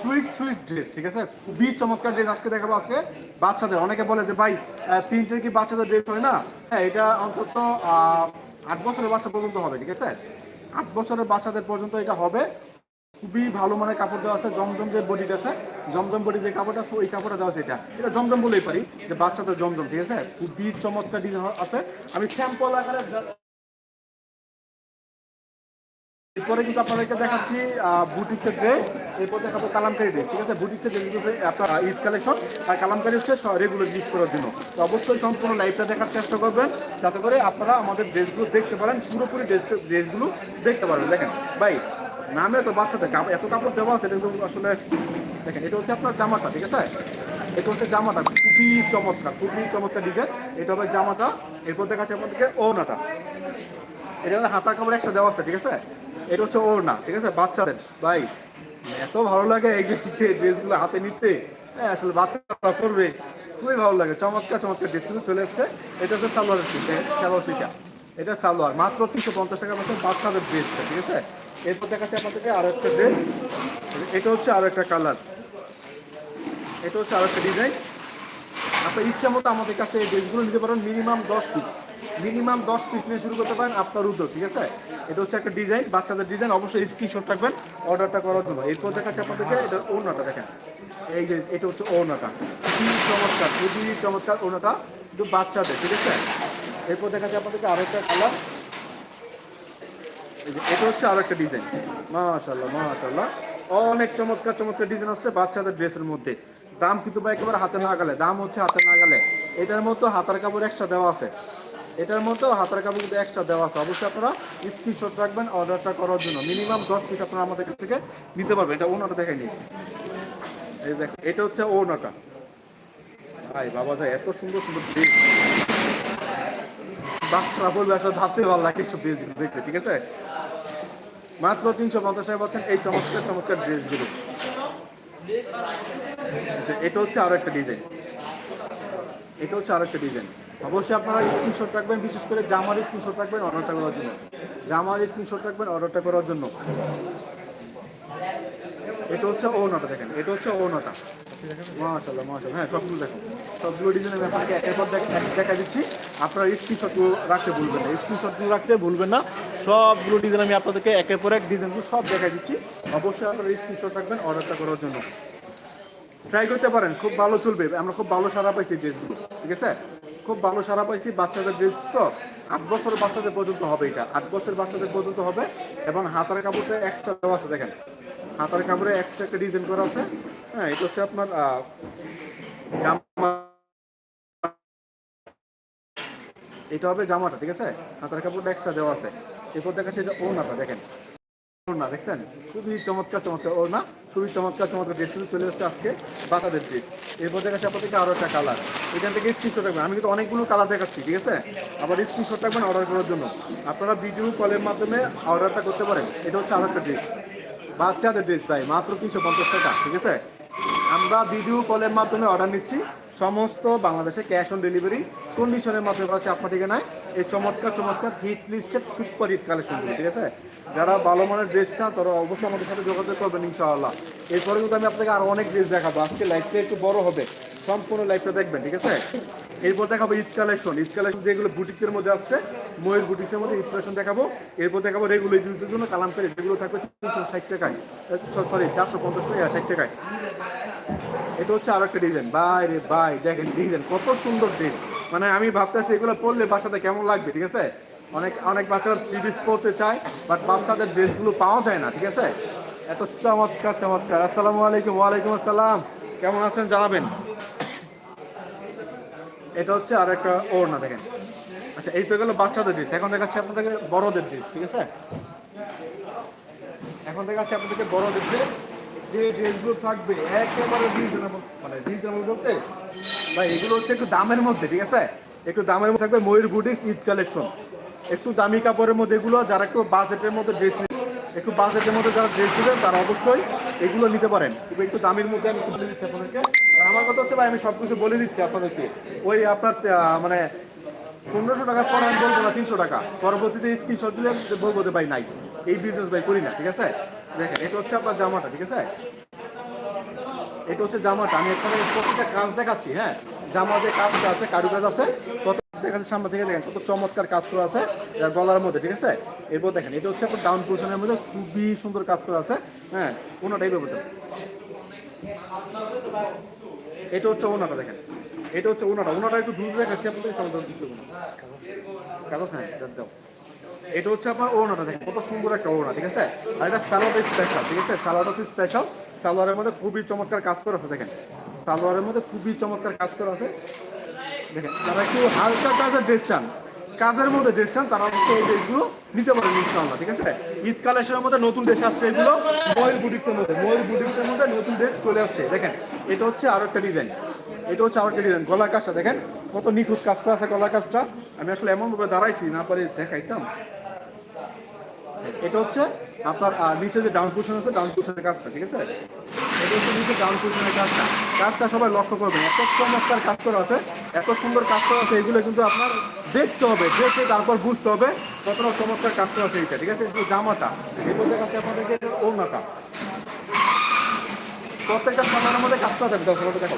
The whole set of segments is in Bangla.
সুইট সুইট ড্রেস ঠিক আছে? খুবই চমৎকার ড্রেস আজকে দেখাবো আজকে। বাচ্চাদের, অনেকে বলে যে, ভাই প্রিন্টের কি বাচ্চাদের ড্রেস হয় না? হ্যাঁ এটা অন্তত আট বছরের বাচ্চা পর্যন্ত হবে, ঠিক আছে? আট বছরের বাচ্চাদের পর্যন্ত এটা হবে। খুবই ভালো মানের কাপড় দেওয়া আছে, জমজম যে বডিটা আছে, জমজম বডি যে কাপড়টা আছে, ওই কাপড়টা দেওয়া আছে এটা। এটা জমজম বলেই পারি, যে বাচ্চাদের জমজম, ঠিক আছে? খুবই চমৎকার ডিজাইন আছে। আমি স্যাম্পল আকারে এরপরে কিন্তু আপনাদেরকে দেখাচ্ছি বুটিক্সের ড্রেস এরপর দেখাবো কালামকারি ড্রেস ঠিক আছে? বুটিক্সের ড্রেস আপনার ঈদ কালেকশন, আর কালামকারি হচ্ছে রেগুলার ইউজ করার জন্য। তো অবশ্যই সম্পূর্ণ লাইভটা দেখার চেষ্টা করবেন, যাতে করে আপনারা আমাদের ড্রেসগুলো দেখতে পারেন, পুরোপুরি ড্রেস ড্রেসগুলো দেখতে পারবেন। দেখেন, ভাই, নামে তো বাচ্চাদের এত কাপড় দেওয়া আছে কিন্তু আসলে, দেখেন, এটা হচ্ছে আপনার জামাটা, ঠিক আছে? এটা হচ্ছে জামাটা, খুবই চমৎকার খুবই চমৎকার ডিজাইন এটা হবে জামাটা, এরপর দেখাচ্ছে আপনাদেরকে ওনাটা এটা হাতার কাপড় একটা দেওয়া আছে, ঠিক আছে? এটা হচ্ছে ওর না ঠিক আছে? বাচ্চাদের, ভাই, এত ভালো লাগে এই ড্রেসগুলো হাতে নিতে। হ্যাঁ আসলে বাচ্চারা করবে খুবই ভালো লাগে, চমৎকার চমৎকার ড্রেস কিন্তু চলে এসছে। এটা হচ্ছে সালোয়ার সালোয়ার সিটা এটা সালোয়ার, মাত্র তিনশো পঞ্চাশ টাকার মতো বাচ্চাদের ড্রেসটা ঠিক আছে? এরপর দেখাচ্ছে আপনাদেরকে আরও একটা ড্রেস। এটা হচ্ছে আরও একটা কালার। এটা হচ্ছে আরও একটা ডিজাইন। আপনার ইচ্ছা মতো আমাদের কাছে এই ড্রেসগুলো নিতে পারেন, মিনিমাম দশ পিস। মিনিমাম দশ পিস নিয়ে শুরু করতে পারেন আপনার উদ্যোগ, ঠিক আছে? এটা হচ্ছে একটা ডিজাইন, বাচ্চাদের ডিজাইন, অবশ্যই স্ক্রিনশট রাখবেন অর্ডারটা করার জন্য। এরপর দেখাচ্ছে আপনাদেরকে এটা ওড়নাটা, দেখেন। এই যে, এটা হচ্ছে ওড়নাটা। খুবই চমৎকার খুবই চমৎকার ওড়নাটা কিন্তু বাচ্চাদের, ঠিক আছে? এরপর দেখাচ্ছে আপনাদেরকে আরও একটা কালার এই যে, এটা হচ্ছে আরও একটা ডিজাইন। মাশাল্লাহ মাশাল্লাহ অনেক চমৎকার চমৎকার ডিজাইন আসছে বাচ্চাদের ড্রেসের মধ্যে। দাম কিন্তু ভাই একেবারে হাতে না গেলে দাম হচ্ছে হাতে না গেলে এটার মতো হাতার কাপড় এক্সট্রা দেওয়া আছে। এটার মতো হাতার কাপড় কিন্তু এক্সট্রা দেওয়া আছে। অবশ্যই আপনারা স্ক্রিনশট রাখবেন অর্ডারটা করার জন্য। মিনিমাম দশ পিস আপনারা আমাদের কাছ থেকে নিতে পারবেন। এটা ওনাটা দেখে নিন। এই দেখো এটা হচ্ছে ওনাটা ভাই বাবা যায় এত সুন্দর সুন্দর ড্রেস বাচ্চারা বলবে আসলে ভাবতে ভালো লাগে এসব ড্রেসগুলো দেখতে ঠিক আছে? মাত্র তিনশো পঞ্চাশ টাকা পাচ্ছেন এই চমৎকার চমৎকার ড্রেসগুলো আচ্ছা, এটা হচ্ছে আরও একটা ডিজাইন এটা হচ্ছে আরও একটা ডিজাইন অবশ্যই আপনারা স্ক্রিনশট রাখবেন, বিশেষ করে জামার স্ক্রিনশট রাখবেন অর্ডারটা করার জন্য। জামার স্ক্রিনশট রাখবেন অর্ডারটা করার জন্য। এটা হচ্ছে ওনাটা দেখেন, এটা হচ্ছে ওনাটা মাশাল্লাহ মাশাল্লাহ হ্যাঁ সবগুলো দেখুন সবগুলো ডিজাইন আমি আপনাকে একের পর দেখা দিচ্ছি। আপনারা স্ক্রিনশটগুলো রাখতে ভুলবেন না। স্ক্রিনশটগুলো রাখতে ভুলবেন না। সবগুলো ডিজাইন আমি আপনাদেরকে একের পর এক ডিজাইনগুলো সব দেখা দিচ্ছি। অবশ্যই আপনারা স্ক্রিনশট রাখবেন অর্ডারটা করার জন্য। ট্রাই করতে পারেন, খুব ভালো চলবে। আমরা খুব ভালো সারা পাইছি ড্রেসগুলো ঠিক আছে? খুব ভালো সারা পাইছি। বাচ্চাদের ড্রেস তো আট বছর বাচ্চাদের পর্যন্ত হবে এটা। আট বছরের বাচ্চাদের পর্যন্ত হবে এবং হাতার কাপড়টা এক্সট্রা দেওয়া আছে দেখেন। হাতার কাপড়ে এক্সট্রা একটা ডিজাইন করা আছে। হ্যাঁ এটা হচ্ছে আপনার জামা। এটা হবে জামাটা, ঠিক আছে? হাতার কাপড়টা এক্সট্রা দেওয়া আছে। এরপর দেখাচ্ছে এটা ওনাটা দেখেন। ওড়না দেখছেন? খুবই চমৎকার চমৎকার। ওড়না খুবই চমৎকার চমৎকার ড্রেস কিন্তু চলে এসেছে আজকে বাচ্চাদের ড্রেস এরপর দেখাচ্ছি আপনাদেরকে আরও একটা কালার এখান থেকে স্ক্রিনশট রাখবেন আমি কিন্তু অনেকগুলো কালার দেখাচ্ছি, ঠিক আছে? আবার স্ক্রিনশট রাখবেন অর্ডার করার জন্য। আপনারা ভিডিও কলের মাধ্যমে অর্ডারটা করতে পারেন। এটা হচ্ছে আরও একটা ড্রেস বাচ্চাদের ড্রেস ভাই, মাত্র তিনশো পঞ্চাশ টাকা, ঠিক আছে? আমরা ভিডিও কলের মাধ্যমে অর্ডার নিচ্ছি। সমস্ত বাংলাদেশে ক্যাশ অন ডেলিভারি কন্ডিশনের মাধ্যমে পাচ্ছি আপনার ঠিকানায়। এই চমৎকার চমৎকার হিট লিস্টেড সুপার হিট কালেকশনগুলো ঠিক আছে? যারা ভালো মানের ড্রেস চান, তারা অবশ্যই আমাদের সাথে যোগাযোগ করবেন ইনশাআল্লাহ। এরপরে কিন্তু আমি আপনাকে আরও অনেক ড্রেস দেখাবো। আজকে লাইফটা একটু বড় হবে। সম্পূর্ণ লাইফটা দেখবেন, ঠিক আছে? এরপর দেখাবো ঈদ কালেকশন ঈদ কালেকশন যেগুলো বুটিকের মধ্যে আসছে, ময়ূর বুটিক্সের মধ্যে ঈদ কালেকশন দেখাবো। এরপর দেখাবো রেগুলার ইউজের জন্য কালাম কালামকারি যেগুলো থাকবে তিনশো ষাট টাকায়। সরি চারশো পঞ্চাশ টাকা ষাট টাকায়। এটা হচ্ছে আরও একটা ডিজাইন বাই রে, বাই। দেখেন ডিজাইন কত সুন্দর ড্রেস মানে আমি ভাবতেছি এগুলো পরলে বাসাতে কেমন লাগবে, ঠিক আছে? অনেক অনেক বাচ্চারা থ্রি পিস পরতে চায় বাট বাচ্চাদের ড্রেসগুলো পাওয়া যায় না, ঠিক আছে? এত চমৎকার চমৎকার। আসসালামু আলাইকুম, ওয়ালাইকুম আসসালাম। কেমন আছেন জানাবেন? এটা হচ্ছে আর একটা ওড়না, দেখেন। আচ্ছা এই তো গেলো বাচ্চাদের ড্রেস এখন দেখাচ্ছি আপনাদেরকে বড়দের ড্রেস ঠিক আছে? এখন দেখাচ্ছি আপনাদেরকে বড়দের ড্রেস যে ড্রেসগুলো থাকবে, একেবারে রিজনেবল মানে রিজনেবল বলতে, ভাই, এগুলো হচ্ছে একটু দামের মধ্যে, ঠিক আছে? একটু দামের মধ্যে থাকবে ময়ূর বুটিক্স ঈদ কালেকশন একটু দামি কাপড়ের মধ্যে এগুলো, যারা একটু বাজেটের মধ্যে ড্রেস একটু বাজেটের মধ্যে যারা ড্রেস নেবেন তারা অবশ্যই এগুলো নিতে পারেন। একটু দামের মধ্যে আমি বলে দিচ্ছি আপনাদেরকে। আমার কথা হচ্ছে, ভাই, আমি সব কিছু বলে দিচ্ছি আপনাদেরকে। ওই আপনার মানে পনেরোশো টাকা পর আমি বলব না, তিনশো টাকা। পরবর্তীতে স্ক্রিনশট দিলে বলব যে, ভাই, নাই। এই বিজনেস ভাই, করি না, ঠিক আছে? দেখেন, এটা হচ্ছে আপনার জামাটা, ঠিক আছে? এটা হচ্ছে জামাটা, আমি এখানে প্রত্যেকটা কাজ দেখাচ্ছি হ্যাঁ? জামা যে কাজটা আছে, কারুকাজ আছে দেখাচ্ছে, সামনে থেকে দেখেন কত চমৎকার কাজ করা আছে গলার মধ্যে, ঠিক আছে? এরপর দেখেন, এটা হচ্ছে আপনার ডাউন পোর্শনের মধ্যে খুবই সুন্দর কাজ করা আছে হ্যাঁ? কোনোটাই ব্যাপার এটা হচ্ছে ওনাটা, দেখেন। এটা হচ্ছে ওনাটা ওনাটা একটু দূর দেখাচ্ছি, আপনাদের সামনে দিতে কাজ হ্যাঁ দাও। এটা হচ্ছে আপনার ওড়নাটা, দেখেন, কত সুন্দর একটা ওড়না, ঠিক আছে? আর এটা সালোয়ারটা স্পেশাল ঠিক আছে? সালোয়ারটা হচ্ছে স্পেশাল সালোয়ারের মধ্যে খুবই চমৎকার কাজ করা আছে, দেখেন। সালোয়ারের মধ্যে খুবই চমৎকার কাজ করা আছে। দেখেন, যারা একটু হালকা কাজের ড্রেস চান, কাজের মধ্যে ড্রেস চান, তারা অবশ্যই এই ড্রেসগুলো নিতে পারেন, ইনশাআল্লাহ, ঠিক আছে? ঈদ কালেকশনের মধ্যে নতুন ড্রেস আসছে এগুলো, ময়ূর বুটিক্সের মধ্যে, ময়ূর বুটিক্সের মধ্যে নতুন ড্রেস চলে আসছে, দেখেন। এটা হচ্ছে আরও একটা ডিজাইন এটা হচ্ছে আরও একটা ডিজাইন গলার কাজটা, দেখেন, কত নিখুঁত কাজ করা আছে গলার কাজটা। আমি আসলে এমনভাবে দাঁড়াইছি, না পারি দেখাইতাম। এটা হচ্ছে আপনার নিচে যে ডাউন পোর্শন আছে, ডাউন পোর্শনের কাজটা, ঠিক আছে? এটা হচ্ছে নিচে ডাউন পোর্শনের কাজটা। কাজটা সবাই লক্ষ্য করবেন, এত চমৎকার কাজ করা আছে, এত সুন্দর কাজ করা আছে, এগুলো কিন্তু আপনার দেখতে হবে, দেখে তারপর বুঝতে হবে কতটা চমৎকার কাজ করা আছে এইটা, ঠিক আছে? জামাটা এরপর দেখাচ্ছে আপনাদেরকে এটা ওড়নাটা। প্রত্যেকটা সামানের মধ্যে কাজ করা থাকবে দশ দেখো।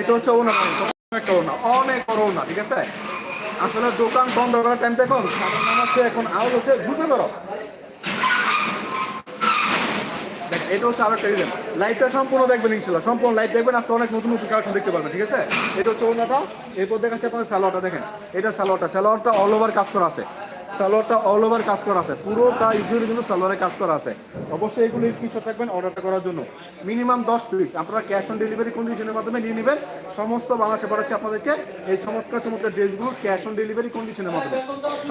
এটা হচ্ছে ওনা একটা ওনা অনেক বড় ওনা ঠিক আছে? আসলে দোকান বন্ধ করার টাইম দেখুন হচ্ছে এখন আউট হচ্ছে ঢুকে ধরো। এটা হচ্ছে সম্পূর্ণ দেখবেন সম্পূর্ণ দেখবেন। অনেক নতুন দেখতে পারবেন, ঠিক আছে? এটা হচ্ছে এরপর আপনার দেখেন। এটা অল ওভার কাজ করা আছে। সালোয়ারটা অল ওভার কাজ করা আছে। পুরোটা ইউজুয়ালি কিন্তু সালোয়ারে কাজ করা আছে। অবশ্যই এগুলো স্ক্রিনশট রাখবেন অর্ডারটা করার জন্য। মিনিমাম দশ পিস আপনারা ক্যাশ অন ডেলিভারি কন্ডিশনের মাধ্যমে নিয়ে নেবেন। সমস্ত বাংলাদেশে পাঠাচ্ছে আপনাদেরকে এই চমৎকার চমৎকার ড্রেসগুলো ক্যাশ অন ডেলিভারি কন্ডিশনের মাধ্যমে।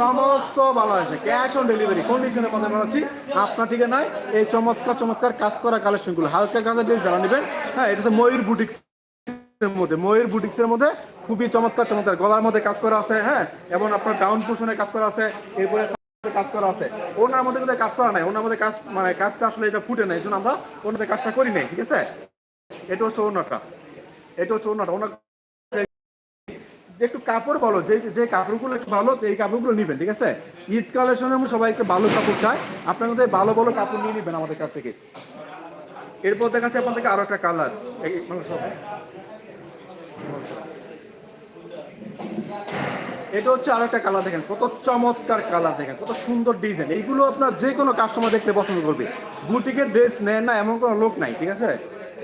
সমস্ত বাংলাদেশে ক্যাশ অন ডেলিভারি কন্ডিশনের মাধ্যমে পাঠাচ্ছি আপনার ঠিকানায় এই চমৎকার চমৎকার কাজ করা কালেকশনগুলো হালকা কাজের ড্রেস যারা নেবেন হ্যাঁ এটা হচ্ছে ময়ূর বুটিক্স এর মধ্যে, ময়ূর বুটিক্সের মধ্যে খুবই চমৎকার চমৎকার। গলার মধ্যে কাজ করা আছে হ্যাঁ? এবং আপনার ডাউন পোর্শনে কাজ করা আছে, এরপরে কাজ করা আছে। ওনার মধ্যে কিন্তু কাজ করা নাই ওনার মধ্যে কাজ মানে কাজটা আসলে এটা ফুটে নাই এই আমরা ওনাদের কাজটা করি নাই, ঠিক আছে? এটা হচ্ছে ওনারটা এটা হচ্ছে ওনারটা ওনার যে একটু কাপড় বলো যে যে কাপড়গুলো একটু ভালো, এই কাপড়গুলো নেবেন, ঠিক আছে? ঈদ কালেকশনে সবাই একটু ভালো কাপড় চায়। আপনার মধ্যে ভালো ভালো কাপড় নিয়ে নেবেন আমাদের কাছ থেকে। এরপর দেখাচ্ছে আপনাদেরকে আরও একটা কালার। এটা হচ্ছে আরও একটা কালার দেখেন, কত চমৎকার কালার দেখেন, কত সুন্দর ডিজাইন এইগুলো আপনার যে কোনো কাস্টমার দেখতে পছন্দ করবে। বুটিকের ড্রেস নেন না, এমন কোনো লোক নাই, ঠিক আছে?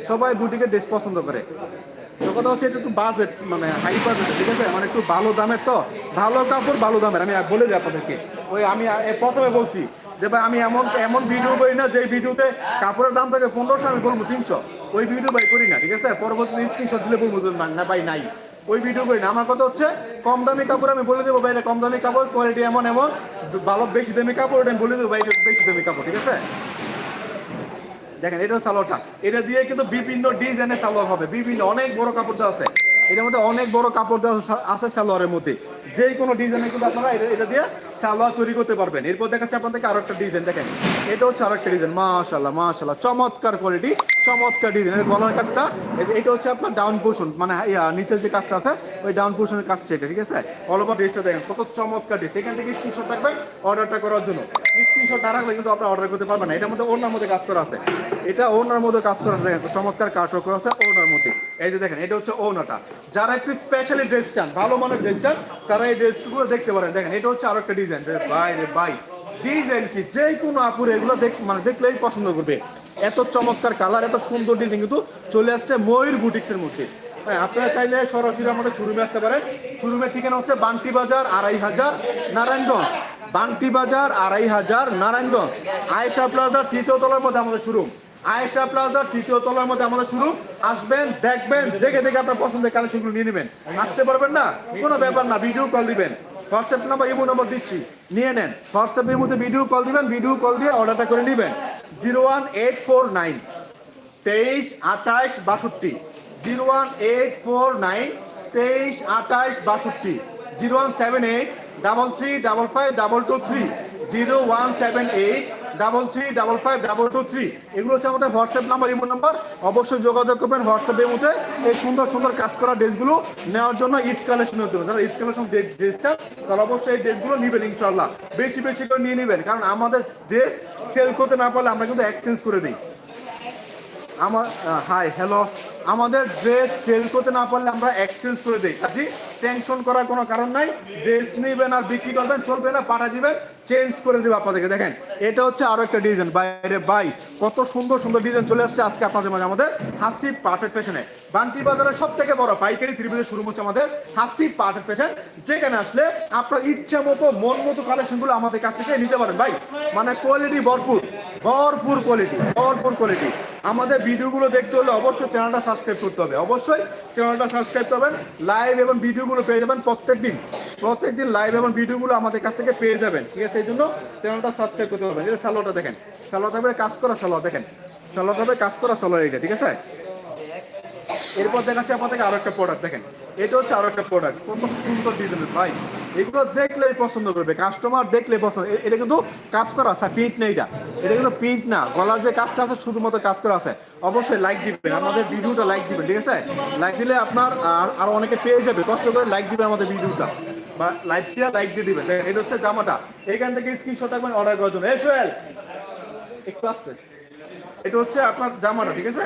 সবাই বুটিকের ড্রেস পছন্দ করে। তো কথা হচ্ছে, এটা একটু বাজেট মানে হাই বাজেট ঠিক আছে? মানে একটু ভালো দামের তো, ভালো কাপড়, ভালো দামের। আমি বলে দিই আপনাদেরকে। ওই আমি প্রথমে বলছি যে ভাই, আমি এমন এমন ভিডিও করি না যে ভিডিওতে কাপড়ের দাম থাকে পনেরোশো, আমি বলব তিনশো। ওই ভিডিও ভাই করি না, ঠিক আছে? পরবর্তীতে স্ক্রিনশট দিলে বলব না- ভাই নাই। ওই ভিডিও করি না। আমার কথা হচ্ছে, কম দামি কাপড় আমি বলে দেবো ভাই কম দামি কাপড় কোয়ালিটি এমন এমন। ভালো বেশি দামি কাপড় আমি বলে দেবো ভাই বেশি দামি কাপড়, ঠিক আছে? দেখেন, এটা সালোয়ারটা। এটা দিয়ে কিন্তু বিভিন্ন ডিজাইনের সালোয়ার হবে। বিভিন্ন, অনেক বড় কাপড় দেওয়া আছে। এটার মধ্যে অনেক বড় কাপড় দেওয়া আছে- সালোয়ারের মধ্যে। যে কোনো ডিজাইনে কিন্তু আপনারা এটা দিয়ে সালোয়ার তৈরি করতে পারবেন। এরপর দেখাচ্ছে আপনাদেরকে আরও একটা ডিজাইন দেখেন। এটা হচ্ছে আরও একটা ডিজাইন মাশাল্লাহ মাশাল্লাহ চমৎকার কোয়ালিটি চমৎকার ডিজাইন এর গলার কাজটা এটা হচ্ছে আপনার ডাউন পোর্শন মানে নিচের যে কাজটা আছে, ওই ডাউন পোর্শনের কাজটা এটা ঠিক আছে? অল ওভার ড্রেসটা দেখেন, কত চমৎকার ড্রেস এখান থেকে স্ক্রিনশট রাখবেন অর্ডারটা করার জন্য। স্ক্রিনশট না রাখলে কিন্তু আপনারা অর্ডার করতে পারবেন না। এটার মধ্যে ওনার মধ্যে কাজ করা আছে। এটা ওনার মধ্যে কাজ করা আছে, দেখেন চমৎকার কাজ করা আছে ওনার মধ্যে। এই যে দেখেন, এটা হচ্ছে ওনাটা যারা একটু স্পেশালি ড্রেস চান, ভালো মানের ড্রেস চান, তারা এই ড্রেসগুলো দেখতে পারেন। দেখেন, এটা হচ্ছে আরও একটা ডিজাইন যে কোনো আপুরে এগুলো দেখ মানে দেখলেই পছন্দ করবে। এত চমৎকার কালার এত সুন্দর ডিজাইন কিন্তু চলে আসছে ময়ূর বুটিক্সের মধ্যে। হ্যাঁ আপনারা চাইলে সরাসরি আমাদের শোরুমে আসতে পারেন। শোরুমের ঠিকানা হচ্ছে বান্টি বাজার আড়াই হাজার নারায়ণগঞ্জ। বান্টি বাজার আড়াই হাজার নারায়ণগঞ্জ। আয়েশা প্লাজার তৃতীয় তলার মধ্যে আমাদের শোরুম আয়েশা প্লাজার তৃতীয় তলার মধ্যে আমাদের শুরু আসবেন, দেখবেন, দেখে দেখে আপনার পছন্দের কালেকশনগুলো নিয়ে নেবেন। আসতে পারবেন না? কোনো ব্যাপার না ভিডিও কল দিবেন। হোয়াটসঅ্যাপ নাম্বার ইমো নাম্বার দিচ্ছি। নিয়ে নেন। হোয়াটসঅ্যাপের মধ্যে ভিডিও কল দিবেন ভিডিও কল দিয়ে অর্ডারটা করে নেবেন। Zero one eight four nine তেইশ আঠাশ বাষট্টি। Zero one eight four nine তেইশ আঠাশ বাষট্টি। Zero one seven eight double three double five double two three zero one seven eight double three double five double two three এগুলো হচ্ছে আমাদের হোয়াটসঅ্যাপ নাম্বার ইমো নাম্বার অবশ্যই যোগাযোগ করবেন হোয়াটসঅ্যাপের মধ্যে। এই সুন্দর সুন্দর কাজ করা ড্রেসগুলো নেওয়ার জন্য ঈদ কালেকশনের জন্য। যারা ঈদ কালেকশন যে ড্রেস চান, তারা অবশ্যই এই ড্রেসগুলো নেবেন ইনশাল্লাহ বেশি বেশি করে নিয়ে নেবেন। কারণ আমাদের ড্রেস সেল করতে না পারলে আমরা কিন্তু এক্সচেঞ্জ করে দিই। আমার হাই হ্যালো আমাদের ড্রেস সেল করতে না পারলে আমরা এক্সচেঞ্জ করে দিই। কাজে টেনশন করার কোনো কারণ নাই। ড্রেস নেবেন আর বিক্রি করবেন, চলবে না, পাঠা দিবেন চেঞ্জ করে দেবো আপনাদেরকে। দেখেন, এটা হচ্ছে আরও একটা ডিজাইন বাইরে বাই, কত সুন্দর সুন্দর ডিজাইন চলে আসছে আজকে আপনাদের মাঝে। আমাদের হাসি পারফেক্ট ফ্যাশনে বান্টি বাজারের সব থেকে বড় পাইকারি ত্রিভুজের শুরু হচ্ছে আমাদের হাসি পারফেক্ট ফ্যাশন যেখানে আসলে আপনার ইচ্ছা মতো, মন মতো কালেকশনগুলো আমাদের কাছ থেকে নিতে পারেন। ভাই মানে কোয়ালিটি ভরপুর। ভরপুর কোয়ালিটি ভরপুর কোয়ালিটি আমাদের ভিডিওগুলো দেখতে হলে অবশ্যই চ্যানেলটা সাবস্ক্রাইব করতে হবে। অবশ্যই চ্যানেলটা সাবস্ক্রাইব করবেন লাইভ এবং ভিডিওগুলো পেয়ে যাবেন প্রত্যেক দিন প্রত্যেক দিন লাইভ এবং ভিডিওগুলো আমাদের কাছ থেকে পেয়ে যাবেন, ঠিক আছে? এই জন্য চ্যানেলটা সাবস্ক্রাইব করতে পারবেন এটা সালোয়ারটা দেখেন সালোয়ার থাকবে কাজ করা সালোয়ার দেখেন। সালোয়ার থাকবে কাজ করা সালোয়ার এটা, ঠিক আছে? এরপর দেখাচ্ছি আপনাদেরকে আরও একটা প্রোডাক্ট দেখেন। এটা হচ্ছে আরও একটা প্রোডাক্ট কত সুন্দর ডিজাইনের ভাই। এগুলো দেখলেই পছন্দ করবে কাস্টমার দেখলে পছন্দ। এটা কিন্তু কাজ করা আছে প্রিন্ট নেই এটা। এটা কিন্তু প্রিন্ট না। গলার যে কাজটা আছে, শুধুমাত্র কাজ করা আছে। অবশ্যই লাইক দিবেন, আমাদের ভিডিওটা লাইক দিবেন, ঠিক আছে? লাইক দিলে আপনার আর আরও অনেকে পেয়ে যাবে। কষ্ট করে লাইক দিবেন আমাদের ভিডিওটা। বা লাইক দিয়ে লাইক দিয়ে দিবেন। এটা হচ্ছে জামাটা। এখান থেকে স্ক্রিনশট রাখবেন অর্ডার করার জন্য। সোহেল, একটু আসতে। এটা হচ্ছে আপনার জামাটা, ঠিক আছে?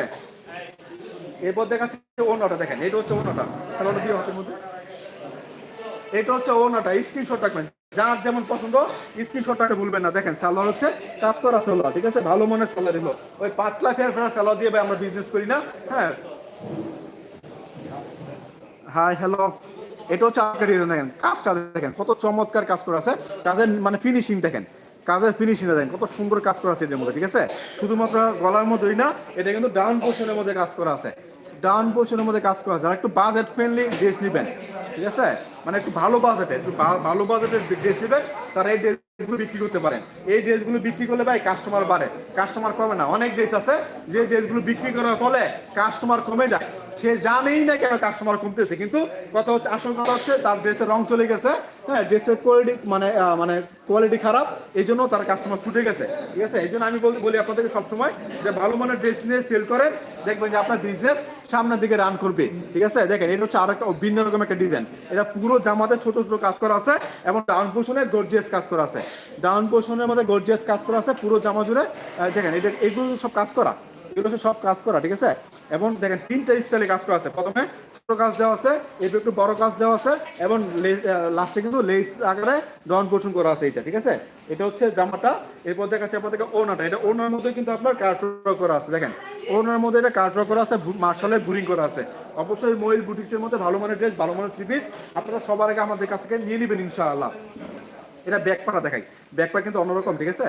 এরপর দেখাচ্ছি ওনাটা দেখেন, এটা হচ্ছে ওনাটা সালোয়ারটা দিয়ে হাতের মধ্যে। এটা হচ্ছে ওনাটা স্ক্রিনশট রাখবেন। যার যেমন পছন্দ স্ক্রিনশট রাখতে ভুলবেন না। দেখেন সালোয়ার হচ্ছে কাজ করা সালোয়ার ঠিক আছে? ভালো মনের সালোয়ার এগুলো ওই পাতলা ফের ফেরা সালোয়ার দিয়ে ভাই, আমরা বিজনেস করি না। হ্যাঁ? হাই হ্যালো এটা হচ্ছে আপনার দেখেন, কাজটা দেখেন, কত চমৎকার কাজ করা আছে। কাজের মানে ফিনিশিং দেখেন। কাজের ফিনিশিং দেখেন কত সুন্দর কাজ করা আছে এটার মধ্যে, ঠিক আছে? শুধুমাত্র গলার মধ্যেই না, এটা কিন্তু ডাউন পোর্শনের মধ্যে কাজ করা আছে। ডাউন পোর্শনের মধ্যে কাজ করা যারা একটু বাজেট ফ্রেন্ডলি ড্রেস নেবেন, ঠিক আছে? মানে একটু ভালো বাজেটে একটু ভালো বাজেটের ড্রেস নেবেন, তারা এই ড্রেসগুলো বিক্রি করতে পারেন। এই ড্রেসগুলো বিক্রি করলে ভাই কাস্টমার বাড়ে। কাস্টমার কমে না। অনেক ড্রেস আছে, যে ড্রেসগুলো বিক্রি করার ফলে কাস্টমার কমে যায়। সে জানেই না কেন কাস্টমার কমতেছে। কিন্তু কথা হচ্ছে কথা হচ্ছে তার ড্রেসের রং চলে গেছে। হ্যাঁ ড্রেসের কোয়ালিটি মানে মানে কোয়ালিটি খারাপ এই জন্য তার কাস্টমার ছুটে গেছে। ঠিক আছে? এই জন্য আমি বল- বলি আপনাদেরকে সবসময় যে ভালো মানের ড্রেস নিয়ে সেল করেন, দেখবেন যে আপনার বিজনেস সামনের দিকে রান করবে। ঠিক আছে? দেখেন, এটা হচ্ছে আরও একটা ভিন্ন রকম একটা ডিজাইন এটা পুরো জামাতে ছোট ছোট কাজ করা আছে এবং ডাউন পোর্শনে গর্জিয়াস কাজ করা আছে। ডাউন পোর্শনের মধ্যে গর্জিয়াস কাজ করা আছে, পুরো জামা জুড়ে। দেখেন, এটা এগুলো সব কাজ করা। এগুলো সব কাজ করা, ঠিক আছে? এবং দেখেন তিনটা স্টাইলে কাজ করা আছে। প্রথমে ছোট কাজ দেওয়া আছে, এরপর একটু বড় কাজ দেওয়া আছে, এবং লাস্টে কিন্তু লেস আকারে ডন পোর্শন করা আছে এটা ঠিক আছে? এটা হচ্ছে জামাটা, এরপর দেখাচ্ছে আপনাদেরকে ওনাটা এটা ওনার মধ্যে কিন্তু আপনার কার্ট্র করা আছে, দেখেন? ওনার মধ্যে এটা কার্ট্র করা আছে মার্শালের বুরিং করা আছে। অবশ্যই ময়ূর বুটিক্সের মধ্যে ভালো মানের ড্রেস ভালো মানের থ্রি পিস আপনারা সবার আগে আমাদের কাছ থেকে নিয়ে নেবেন ইনশাআল্লাহ। এটা ব্যাক পাটা দেখাই। ব্যাক পাট কিন্তু অন্যরকম, ঠিক আছে?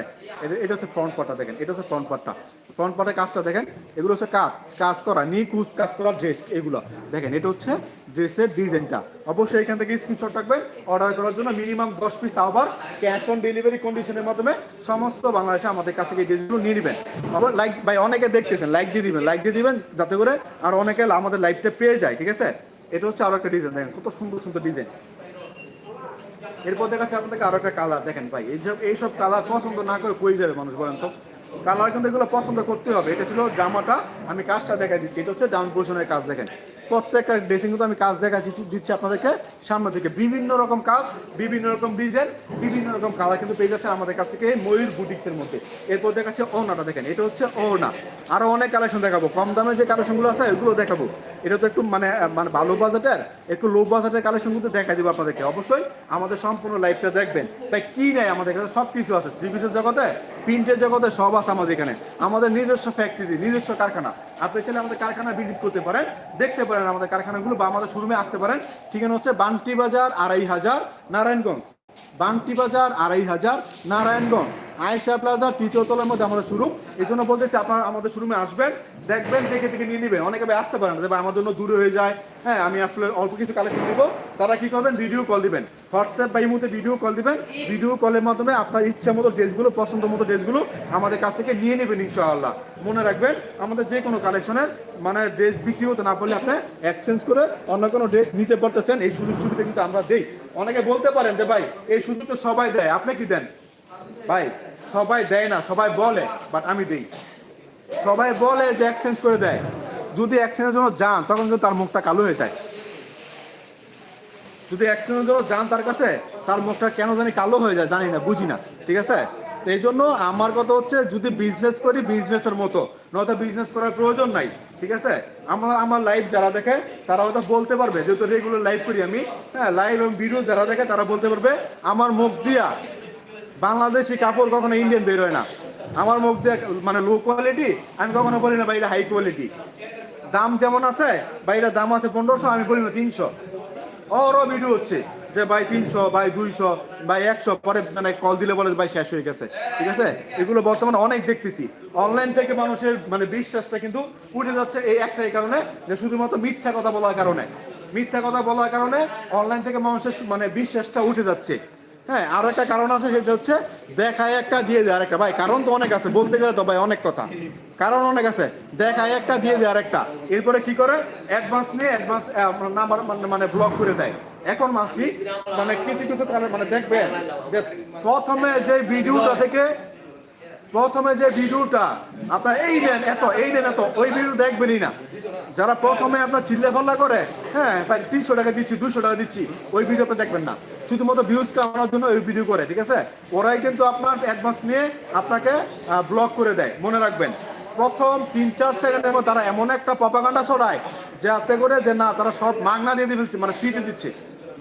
এটা হচ্ছে ফ্রন্ট পাটটা দেখেন, এটা হচ্ছে ফ্রন্ট পাটটা ফ্রন্ট পাটের কাজটা দেখেন, এগুলো হচ্ছে কাজ কাজ করা নিকুজ কাজ করা ড্রেস এগুলো। দেখেন, এটা হচ্ছে ড্রেসের ডিজাইনটা অবশ্যই এখান থেকে স্ক্রিনশট রাখবেন অর্ডার করার জন্য মিনিমাম দশ পিস তাও আবার ক্যাশ অন ডেলিভারি কন্ডিশনের মাধ্যমে সমস্ত বাংলাদেশে আমাদের কাছে এই ড্রেসগুলো নিয়ে নেবেন। আবার লাইক ভাই, অনেকে দেখতেছেন লাইক দিয়ে দিবেন লাইক দিয়ে দিবেন, যাতে করে আর অনেকে আমাদের লাইভটা পেয়ে যায়, ঠিক আছে? এটা হচ্ছে আরও একটা ডিজাইন দেখেন, কত সুন্দর সুন্দর ডিজাইন এরপর দেখা যাচ্ছে আপনাদেরকে আরও একটা কালার দেখেন ভাই। এইসব এইসব কালার পছন্দ না করে কই যাবে মানুষ বলেন তো? কালার কিন্তু এগুলো পছন্দ করতে হবে। এটা ছিল জামাটা, আমি কাজটা দেখা দিচ্ছি। এটা হচ্ছে ডাউন পোর্শনের কাজ, দেখেন। প্রত্যেকটা ড্রেসিং কিন্তু আমি কাজ দেখা দিচ্ছি আপনাদেরকে সামনে থেকে বিভিন্ন রকম কাজ, বিভিন্ন রকম ডিজাইন বিভিন্ন রকম কালার কিন্তু পেয়ে যাচ্ছে আমাদের কাছ থেকে ময়ূর বুটিক্সের মধ্যে। এরপর দেখাচ্ছে ওনাটা দেখেন, এটা হচ্ছে ওনা আরও অনেক কালেকশন দেখাবো। কম দামের যে কালেকশনগুলো আছে, ওগুলো দেখাবো। এটা তো একটু মানে মানে ভালো বাজেটের, একটু লো বাজেটের কালেকশন কিন্তু দেখা দিব আপনাদেরকে। অবশ্যই আমাদের সম্পূর্ণ লাইফটা দেখবেন। তাই কি নেয় আমাদের কাছে? সব কিছু আছে থ্রি পিসের জগতে প্রিন্টের জগতে সব আছে আমাদের এখানে। আমাদের নিজস্ব ফ্যাক্টরি নিজস্ব কারখানা। আপনি চাইলে আমাদের কারখানা ভিজিট করতে পারেন, দেখতে পারেন। আমাদের কারখানাগুলো বা আমাদের শোরুমে আসতে পারেন। ঠিকানা হচ্ছে বান্টি বাজার আড়াই হাজার নারায়ণগঞ্জ। বান্টি বাজার, আড়াই হাজার, নারায়ণগঞ্জ। আয়েশা প্লাজা, তৃতীয় তলার মধ্যে আমাদের শোরুম এই জন্য বলতেছি, আপনারা আমাদের শোরুমে আসবেন, দেখবেন, দেখে দেখে নিয়ে নেবেন। অনেকে ভাই আসতে পারেন ভাই আমার জন্য দূরে হয়ে যায়। হ্যাঁ আমি আসলে অল্প কিছু কালেকশন দিব তারা কি করবেন? ভিডিও কল দিবেন। হোয়াটসঅ্যাপ বা ইমুতে ভিডিও কল দিবেন। ভিডিও কলের মাধ্যমে আপনার ইচ্ছা মতো ড্রেসগুলো পছন্দ মতো ড্রেসগুলো আমাদের কাছ থেকে নিয়ে নেবেন ইনশাআল্লাহ। মনে রাখবেন, আমাদের যে কোনো কালেকশনের মানে ড্রেস বিক্রি হতে না পারলে আপনি এক্সচেঞ্জ করে অন্য কোনো ড্রেস নিতে পারতেছেন। এই সুযোগ সুবিধা কিন্তু আমরা দেই। অনেকে বলতে পারেন যে, ভাই, এই সুযোগ তো সবাই দেয়। আপনি কি দেন? ভাই, সবাই দেয় না, সবাই বলে বাট আমি দেই। সবাই বলে যে এক্সচেঞ্জ করে দেয়। যদি এক্সচেঞ্জের জন্য যান, তখন কিন্তু তার মুখটা কালো হয়ে যায়। যদি অ্যাক্সিডেন্টের জন্য যান তার কাছে, তার মুখটা কেন জানি কালো হয়ে যায়, জানি না, বুঝি না। ঠিক আছে? এই জন্য আমার কথা হচ্ছে, যদি বিজনেস করি বিজনেসের মতো। নয়তো বিজনেস করার প্রয়োজন নাই। ঠিক আছে? আমার আমার লাইভ যারা দেখে তারা হয়তো বলতে পারবে, যেহেতু রেগুলার লাইভ করি আমি। হ্যাঁ লাইভ এবং ভিডিও যারা দেখে, তারা বলতে পারবে, আমার মুখ দিয়া বাংলাদেশি কাপড় কখনো ইন্ডিয়ান বের হয় না। আমার মুখ দিয়ে মানে লো কোয়ালিটি আমি কখনো বলি না বাইরে হাই কোয়ালিটি দাম যেমন আছে বাইরের দাম আছে পনেরোশো, আমি বলি না তিনশো। ওরও ভিডিও হচ্ছে। যে ভাই তিনশো, ভাই দুইশো, ভাই একশো, পরে মানে কল দিলে বলে ভাই শেষ হয়ে গেছে। ঠিক আছে? এগুলো বর্তমানে অনেক দেখতেছি। অনলাইন থেকে মানুষের মানে বিশ্বাসটা কিন্তু উঠে যাচ্ছে এই একটাই কারণে যে শুধুমাত্র মিথ্যা কথা বলার কারণে। মিথ্যা কথা বলার কারণে অনলাইন থেকে মানুষের মানে বিশ্বাসটা উঠে যাচ্ছে। হ্যাঁ আর একটা কারণ আছে সেটা হচ্ছে দেখায় একটা দিয়ে দেয় আরেকটা। ভাই, কারণ তো অনেক আছে, বলতে গেলে তো ভাই অনেক কথা। কারণ অনেক আছে, দেখায় একটা, দিয়ে দেয় আরেকটা। এরপরে কি করে? অ্যাডভান্স নিয়ে অ্যাডভান্স নাম্বার মানে ব্লক করে দেয়। এখন মাসি মানে কিছু কিছু কারণে মানে দেখবেন যে প্রথমে যে ভিডিওটা থেকে, প্রথমে যে ভিডিওটা, আপনার এই নেন এত, এই নেন এত, ওই ভিডিও দেখবেনই না। যারা প্রথমে আপনার চিল্লা ফল্লা করে হ্যাঁ তিনশো টাকা দিচ্ছি, দুশো টাকা দিচ্ছি, ওই ভিডিও আপনি দেখবেন না। শুধুমাত্র ভিউজ কামানোর জন্য ওই ভিডিও করে, ঠিক আছে? ওরাই কিন্তু আপনার অ্যাডভান্স নিয়ে আপনাকে ব্লক করে দেয়, মনে রাখবেন। প্রথম তিন, চার সেকেন্ডের মধ্যে তারা এমন একটা প্রপাগান্ডা ছড়ায়, যাতে করে যে না, তারা সব মাগনা দিয়ে দিয়ে ফেলছে মানে ফ্রিতে দিচ্ছে।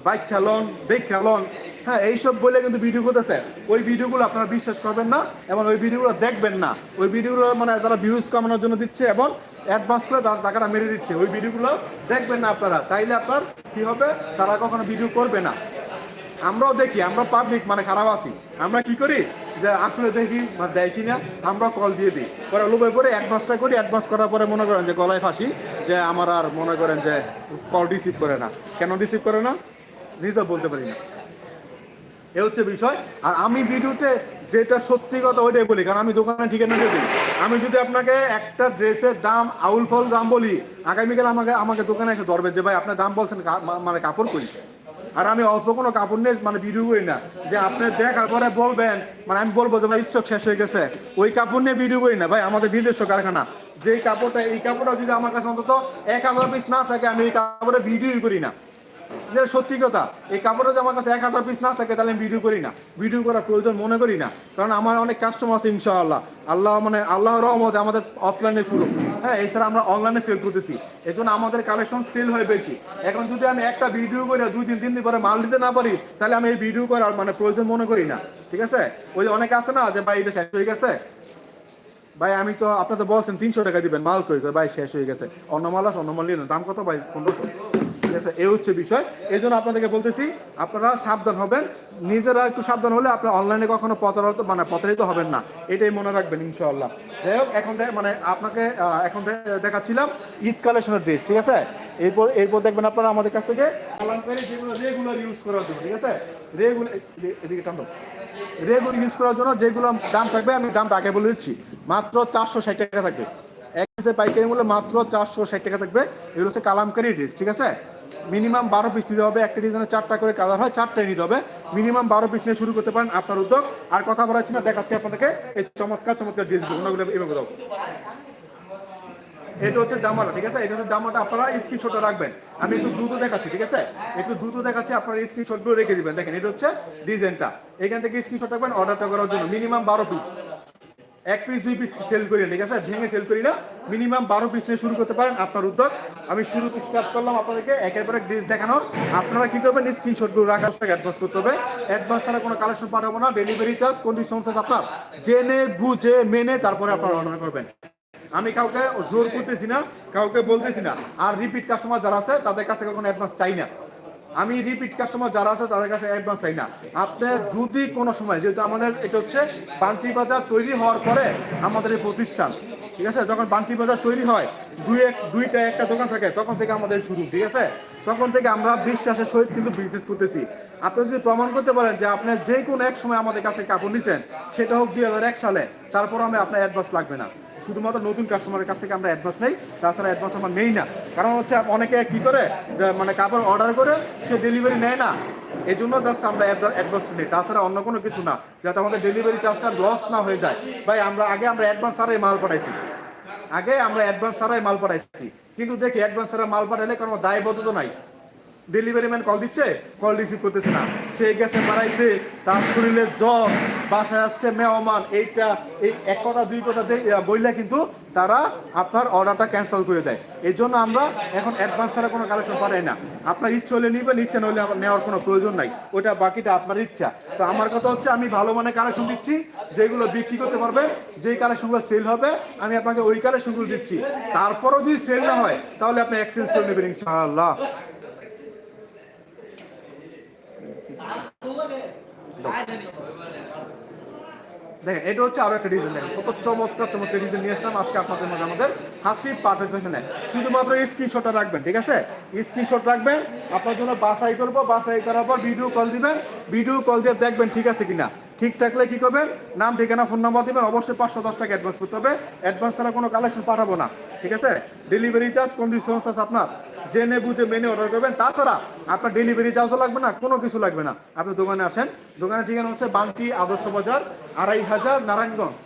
বাইক চালন বেগ চালন হ্যাঁ এইসব বলে কিন্তু ভিডিও করতেছে। ওই ভিডিওগুলো আপনারা বিশ্বাস করবেন না এবং ওই ভিডিওগুলো দেখবেন না। ওই ভিডিওগুলো মানে তারা ভিউজ কমানোর জন্য দিচ্ছে এবং অ্যাডভান্স করে তারা টাকাটা মেরে দিচ্ছে। ওই ভিডিওগুলো দেখবেন না আপনারা। তাইলে আপনার কি হবে? তারা কখনো ভিডিও করবে না। আমরাও দেখি, আমরা পাবলিক মানে খারাপ আছি। আমরা কি করি? যে আসলে দেখি বা দেয় কি না আমরা কল দিয়ে দিই। পরে লোভে পরে অ্যাডভান্সটা করি। অ্যাডভান্স করার পরে মনে করেন যে গলায় ফাঁসি, যে আমার আর মনে করেন যে কল রিসিভ করে না। কেন রিসিভ করে না? নিজেও বলতে পারি না। এ হচ্ছে বিষয়। আর আমি ভিডিওতে যেটা সত্যি কথা ওইটাই বলি, কারণ আমি দোকানে ঠিকানা দিয়ে দিই। আমি যদি আপনাকে একটা ড্রেসের দাম, আউল ফল দাম বলি, আগামীকাল আমাকে আমাকে দোকানে এসে ধরবে যে, ভাই, আপনার দাম বলছেন মানে কাপড় করি আর আমি অল্প কোনো কাপড় নিয়ে মানে ভিডিও করি না, যে আপনি দেখার পরে বলবেন মানে আমি বলব যে, ভাই স্টক শেষ হয়ে গেছে। ওই কাপড় নিয়ে ভিডিও করি না, ভাই, আমাদের নিজস্ব কারখানা। যেই কাপড়টা, এই কাপড়টা যদি আমার কাছে অন্তত এক হাজার পিস না থাকে, আমি এই কাপড়ে ভিডিওই করি না। যেটা সত্যি কথা, এই কাপড়টা যদি আমার কাছে এক হাজার পিস না থাকে, তাহলে আমি ভিডিও করি না। ভিডিও করার প্রয়োজন মনে করি না। কারণ আমার অনেক কাস্টমার আছে, ইনশাআল্লাহ। আল্লাহ মানে আল্লাহ রহমতে আমাদের অফলাইনে শুরু। হ্যাঁ এছাড়া আমরা অনলাইনে সেল করতেছি। এই জন্য আমাদের কালেকশন সেল হয় বেশি। এখন যদি আমি একটা ভিডিও করে দুই দিন, তিন দিন পরে মাল দিতে না পারি, তাহলে আমি এই ভিডিও করার মানে প্রয়োজন মনে করি না। ঠিক আছে? ওই অনেকে আছে না, যে ভাই এটা শেষ হয়ে গেছে ভাই, আমি তো, আপনি তো বলছেন তিনশো টাকা দিবেন, মাল কই ভাই, শেষ হয়ে গেছে। অন্য মাল আছে, অন্য মাল দাম কত ভাই? পনেরোশো। ঠিক আছে, এই হচ্ছে বিষয়। এই জন্য আপনাদেরকে বলতেছি, আপনারা সাবধান হবেন। নিজেরা একটু সাবধান হলে আপনার অনলাইনে কখনো প্রতারিত মানে প্রতারিত হবেন না। এটাই মনে রাখবেন, ইনশাআল্লাহ। যাই হোক, এখন থেকে মানে আপনাকে এখন দে- দেখাচ্ছিলাম ঈদ কালেকশনের ড্রেস, ঠিক আছে? এরপর এরপর দেখবেন আপনারা আমাদের কাছ থেকে যেগুলো রেগুলার ইউজ করার জন্য, ঠিক আছে? রেগুলার এদিকে টান। রেগুলার ইউজ করার জন্য যেগুলো দাম থাকবে, আমি দামটা আগে বলে দিচ্ছি। মাত্র চারশো ষাট টাকা থাকবে। এক পিসের পাইকারি মূল্য মাত্র চারশো ষাট টাকা থাকবে। এগুলো হচ্ছে কালামকারি ড্রেস ঠিক আছে? মিনিমাম বারো পিস দিতে হবে। একটা ডিজাইনে চারটা করে কালার হয়, চারটাই নিতে হবে। মিনিমাম বারো পিস নিয়ে শুরু করতে পারেন আপনার উদ্যোগ। আর কথা বলাচ্ছি না দেখাচ্ছি আপনাদেরকে। এই চমৎকার চমৎকার ড্রেসগুলো ওনাগুলো এভাবে এটা হচ্ছে জামাটা ঠিক আছে? এটা হচ্ছে জামাটা আপনারা স্ক্রিনশটটা রাখবেন। আমি একটু দ্রুত দেখাচ্ছি ঠিক আছে? একটু দ্রুত দেখাচ্ছি আপনারা স্ক্রিনশটগুলো রেখে দিবেন। দেখেন এটা হচ্ছে ডিজাইনটা এখান থেকে স্ক্রিনশট রাখবেন অর্ডারটা করার জন্য। মিনিমাম বারো পিস এক পিস দুই পিস সেল করি না, ঠিক আছে? ভেঙে সেল করি না। মিনিমাম বারো পিস নিয়ে শুরু করতে পারেন আপনার উদ্যোগ। আমি শুরু স্টার্ট করলাম আপনাদেরকে একের পর এক ড্রেস দেখানোর। আপনারা কি করবেন? স্ক্রিনশটগুলো রাখার টাকা অ্যাডভান্স করতে হবে। অ্যাডভান্স ছাড়া কোনো কালেকশন পাঠাবো না। ডেলিভারি চার্জ কন্ডিশন চার্জ আপনার। জেনে বুঝে মেনে তারপরে আপনারা অর্ডার করবেন। আমি কাউকে জোর করতেছি না, কাউকে বলতেছি না। আর রিপিট কাস্টমার যারা আছে, তাদের কাছে কখনো অ্যাডভান্স চাই না। আমি রিপিট কাস্টমার যারা আছে, তাদের কাছে অ্যাডভান্স চাই না। আপনি যদি কোনো সময়, যেহেতু আমাদের এটা হচ্ছে বান্টি বাজার তৈরি হওয়ার পরে আমাদের এই প্রতিষ্ঠান, ঠিক আছে? যখন বান্টি বাজার তৈরি হয়, দুই এক, দুইটা, একটা দোকান থাকে, তখন থেকে আমাদের শুরু, ঠিক আছে? তখন থেকে আমরা বিশ্বাসের সহিত কিন্তু বিজনেস করতেছি। আপনি যদি প্রমাণ করতে পারেন যে আপনি যে কোনো এক সময় আমাদের কাছে কাপড় নিছেন, সেটা হোক দুই হাজার এক সালে তারপর আমি আপনার অ্যাডভান্স লাগবে না। শুধুমাত্র নতুন কাস্টমারের কাছ থেকে আমরা অ্যাডভান্স নেই, তাছাড়া অ্যাডভান্স আমরা নেই না। কারণ হচ্ছে অনেকে কি করে মানে কাপড় অর্ডার করে, সে ডেলিভারি নেয় না। এই জন্য জাস্ট আমরা অ্যাডভান্স নিই, তাছাড়া অন্য কোনো কিছু না, যাতে আমাদের ডেলিভারি চার্জটা লস না হয়ে যায়। ভাই, আমরা আগে আমরা অ্যাডভান্স ছাড়াই মাল পাঠাইছি। আগে আমরা অ্যাডভান্স ছাড়াই মাল পাঠাইছি। কিন্তু দেখি অ্যাডভান্স ছাড়া মাল পাঠালে কোনো দায়বদ্ধতা নাই। ডেলিভারি ম্যান কল দিচ্ছে কল রিসিভ করতেছে না। সে গেছে বাড়াইতে, তার শরীরে জ্বর, বাসায় আসছে মেহমান। এইটা, এই এক কথা, দুই কথা বললে কিন্তু তারা আপনার অর্ডারটা ক্যান্সেল করে দেয়। এই জন্য আমরা এখন অ্যাডভান্স ছাড়া কোনো কালেকশন পাঠাই না। আপনার ইচ্ছে হলে নিবেন, ইচ্ছে না হলে আমার নেওয়ার কোনো প্রয়োজন নাই। ওটা বাকিটা আপনার ইচ্ছা। তো আমার কথা হচ্ছে, আমি ভালো মানে কালেকশন দিচ্ছি, যেগুলো বিক্রি করতে পারবেন, যেই কালেকশনগুলো সেল হবে, আমি আপনাকে ওই কালেকশনগুলো দিচ্ছি। তারপরও যদি সেল না হয়, তাহলে আপনি এক্সচেঞ্জ করে নেবেন, ইনশাআল্লাহ। দেখেন, এটা হচ্ছে আরও একটা কত চমৎকার চমৎকার নিয়ে আসলাম। আজকে আপনাদের মাঝে আমাদের হাসিব পারফেক্ট ফ্যাশনে শুধুমাত্র স্ক্রিনশটটা রাখবেন, ঠিক আছে? স্ক্রিনশট রাখবেন। আপনার জন্য বাসাই করব। বাসাই করার পর ভিডিও কল দিবেন। ভিডিও কল দিয়ে দেখবেন ঠিক আছে কিনা। ঠিক থাকলে কি করবেন? নাম, ঠিকানা ফোন নাম্বার দিবেন। অবশ্যই পাঁচশো দশ টাকা অ্যাডভান্স করতে হবে। অ্যাডভান্স ছাড়া কোনো কালেকশন পাঠাবো না, ঠিক আছে? ডেলিভারি চার্জ কন্ডিশন চার্জ আপনার। জেনে বুঝে মেনে অর্ডার করবেন। তাছাড়া আপনার ডেলিভারি চার্জও লাগবে না, কোনো কিছু লাগবে না। আপনি দোকানে আসেন, দোকানের ঠিকানা হচ্ছে বান্টি আদর্শ বাজার, আড়াই হাজার নারায়ণগঞ্জ।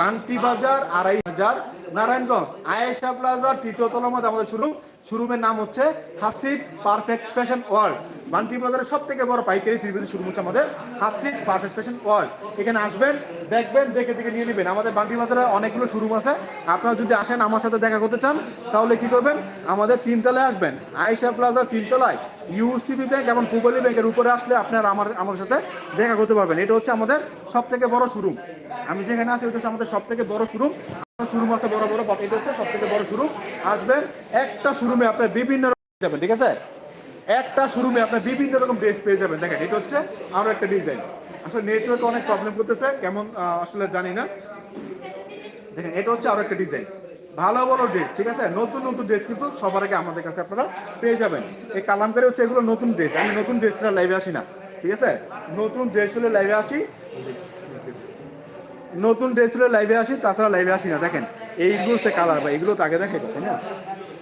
বান্টি বাজার, আড়াই হাজার নারায়ণগঞ্জ, আয়েশা প্লাজা তৃতীয় তলার মধ্যে আমাদের শুরু। শুরুমের নাম হচ্ছে Hasib perfect fashion world. Banti বাজারের সব থেকে বড় পাইকারি ত্রিভুজ শুরু হচ্ছে আমাদের হাসিব পারফেক্ট ফ্যাশন ওয়ার্ল্ড। এখানে আসবেন, দেখবেন, দেখে দেখে নিয়ে নেবেন। আমাদের বান্টি বাজারে অনেকগুলো শোরুম আছে। আপনারা যদি আসেন আমার সাথে দেখা করতে চান, তাহলে কি করবেন? আমাদের তিনতলায় আসবেন। আয়েশা প্লাজার তিনতলায় ইউসিবি ব্যাংক এবং পুবালি ব্যাংকের উপরে আসলে আপনারা আমার আমার সাথে দেখা করতে পারবেন। এটা হচ্ছে আমাদের সব থেকে বড় শোরুম আমি যেখানে আছি ওটা হচ্ছে আমাদের সব থেকে বড় শোরুম শোরুম আছে বড় বড় এটা হচ্ছে সব থেকে বড় শোরুম আসবেন একটা শোরুমে আপনার বিভিন্ন যাবেন, ঠিক আছে? একটা শোরুমে আপনার বিভিন্ন রকম ড্রেস পেয়ে যাবেন। দেখেন, এটা হচ্ছে আরও একটা ডিজাইন আসলে নেটওয়ার্ক অনেক প্রবলেম করতেছে, কেমন আসলে জানি না। দেখেন, এটা হচ্ছে আরও একটা ডিজাইন ভালো ভালো ড্রেস ঠিক আছে? নতুন নতুন ড্রেস কিন্তু সবার আগে আমাদের কাছে আপনারা পেয়ে যাবেন। এই কালামকারি হচ্ছে এগুলো নতুন ড্রেস আমি নতুন ড্রেসটা লাইভে আসি না, ঠিক আছে? নতুন ড্রেস হলে লাইভে আসি। নতুন ড্রেস হলে লাইভে আসি, তাছাড়া লাইভে আসি না, দেখেন। এইগুলো হচ্ছে কালার বা এগুলো তো আগে দেখাইবো, তাই না?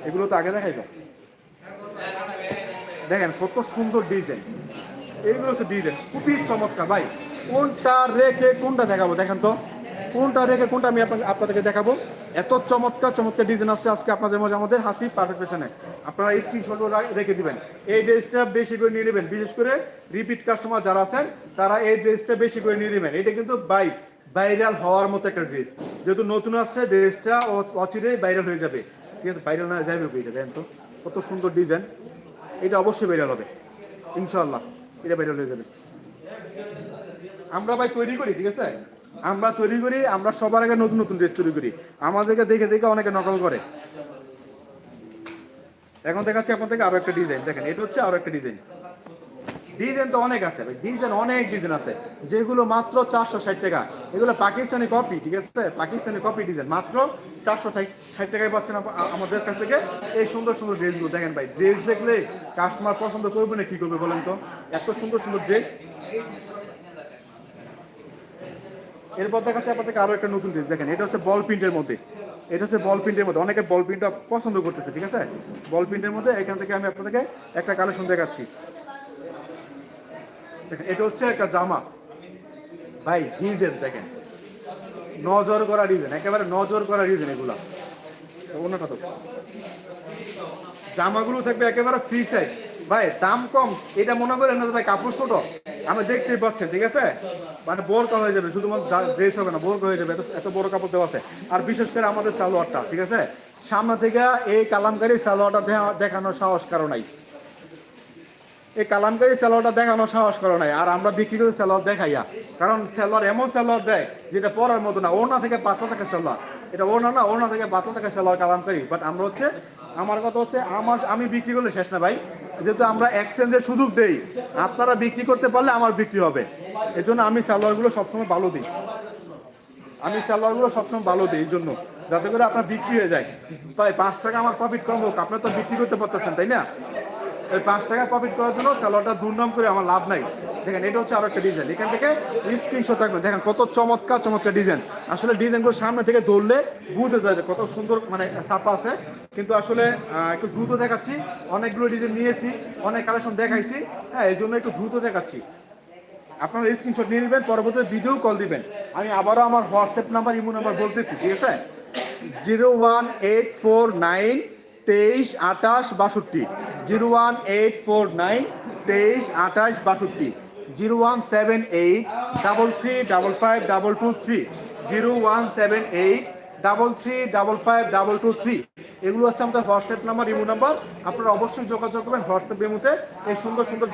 এগুলো তো আগে দেখাইবো। দেখেন কত সুন্দর ডিজাইন এইগুলো হচ্ছে ডিজাইন খুবই চমৎকার, ভাই। কোনটা রেখে কোনটা দেখাবো, দেখেন তো। কোনটা রেখে কোনটা আমি আপনাদেরকে দেখাবো? এত চমৎকার চমৎকার ডিজাইন আসছে আজকে আপনাদের মাঝে, আমাদের হাসি পারফেক্ট ফ্যাশনে আপনারা স্ক্রিনশট রেখে দিবেন। এই ড্রেসটা বেশি করে নিয়ে নেবেন। বিশেষ করে রিপিট কাস্টমার যারা আছেন, তারা এই ড্রেসটা বেশি করে নিয়ে নেবেন। এটা কিন্তু বাই ভাইরাল হওয়ার মতো একটা ড্রেস যেহেতু নতুন আসছে ড্রেসটা অচিরেই ভাইরাল হয়ে যাবে। ঠিক আছে? ভাইরাল না যাবে এটা? দেখেন তো? কত সুন্দর ডিজাইন এটা অবশ্যই ভাইরাল হবে। ইনশাল্লাহ এটা ভাইরাল হয়ে যাবে। আমরা ভাই তৈরি করি, ঠিক আছে? আমরা তৈরি করি, আমরা সবার আগে নতুন নতুন ড্রেস তৈরি করি। আমাদেরকে দেখে দেখে অনেকে নকল করে। এখন দেখাচ্ছি আপনাদেরকে আরও একটা ডিজাইন দেখেন, এটা হচ্ছে আরও একটা ডিজাইন ডিজাইন তো অনেক আছে ভাই ডিজাইন অনেক ডিজাইন আছে। যেগুলো মাত্র চারশো ষাট টাকা। এগুলো পাকিস্তানি কপি ঠিক আছে? পাকিস্তানি কপি ডিজাইন মাত্র চারশো ষাট টাকায় পাচ্ছেন আমাদের কাছ থেকে এই সুন্দর সুন্দর ড্রেসগুলো দেখেন ভাই ড্রেস দেখলে কাস্টমার পছন্দ করবে না কি করবে বলেন তো? এত সুন্দর সুন্দর ড্রেস এরপর দেখাচ্ছে আপনাদেরকে আরও একটা নতুন ড্রেস দেখেন, এটা হচ্ছে বল প্রিন্টের মধ্যে। এটা হচ্ছে বল প্রিন্টের মধ্যে। অনেকে বল প্রিন্টটা পছন্দ করতেছে, ঠিক আছে? বল প্রিন্টের মধ্যে এখান থেকে আমি আপনাদেরকে একটা কালেকশন দেখাচ্ছি। দেখেন, এটা হচ্ছে একটা জামা। ভাই ডিজাইন দেখেন। নজর করা ডিজাইন একেবারে নজর করা ডিজাইন এগুলা। অন্যটা তো। জামাগুলো থাকবে একেবারে ফ্রি সাইজ ভাই, দাম কম। এটা মনে করেন না ভাই কাপড় ছোট। আমি দেখতেই পাচ্ছেন, ঠিক আছে? মানে বোরকা হয়ে যাবে, শুধুমাত্র ড্রেস হবে না, বোরকা হয়ে যাবে, এত বড় কাপড় দেওয়া আছে। আর বিশেষ করে আমাদের সালোয়ারটা, ঠিক আছে? সামনে থেকে এই কালামকারী সালোয়ারটা দেখানোর সাহস কারও নাই। এই কালামকারী সেলোয়ারটা দেখানোর সাহস করে নাই। আর আমরা বিক্রি করে সেলোয়ার দেখাইয়া, কারণ সেলোয়ার এমন সেলোয়ার দেয় যেটা পরার মতো না। ওনা থেকে পাতলা থাকে সেলোয়ার। এটা ওনা না ওনা থেকে পাতলা থাকে সেলোয়ার কালামকারী। বাট আমরা হচ্ছে, আমার কথা হচ্ছে, আমার, আমি বিক্রি করলে শেষ না ভাই। যেহেতু আমরা এক্সচেঞ্জের সুযোগ দেই, আপনারা বিক্রি করতে পারলে আমার বিক্রি হবে। এই জন্য আমি সালোয়ারগুলো সবসময় ভালো দিই। আমি সালোয়ারগুলো সবসময় ভালো দিই এই জন্য যাতে করে আপনার বিক্রি হয়ে যায়। তাই পাঁচ টাকা আমার প্রফিট কম হোক, আপনার তো বিক্রি করতে পারতেছেন, তাই না? ওই পাঁচ টাকা প্রফিট করার জন্য স্যালোয়ারটা দুর্নাম করে আমার লাভ নাই। দেখেন, এটা হচ্ছে আরও একটা ডিজাইন এখান থেকে স্ক্রিনশট রাখবেন। দেখেন, কত চমৎকার চমৎকার ডিজাইন আসলে ডিজাইনগুলো সামনে থেকে ধরলে বুঝে যায় যে কত সুন্দর মানে ছাপা আছে। কিন্তু আসলে একটু দ্রুত দেখাচ্ছি। অনেকগুলো ডিজাইন নিয়েছি, অনেক কালেকশন দেখাইছি। হ্যাঁ এই জন্য একটু দ্রুত দেখাচ্ছি। আপনারা স্ক্রিনশট নিয়ে নেবেন পরবর্তী ভিডিও কল দিবেন। আমি আবারও আমার হোয়াটসঅ্যাপ নাম্বার ইমো নাম্বার বলতেছি, ঠিক আছে? Zero one eight four nine তেইশ আঠাশ বাষট্টি, zero one eight four nine, তেইশ আঠাশ বাষট্টি, zero one seven eight, double three, double five, double two three, zero one seven eight, double three, double five, double two three, এগুলো হচ্ছে আমাদের হোয়াটসঅ্যাপ নাম্বার, ইমো নাম্বার, আপনারা অবশ্যই যোগাযোগ করবেন হোয়াটসঅ্যাপ ইমোতে। এই সুন্দর সুন্দর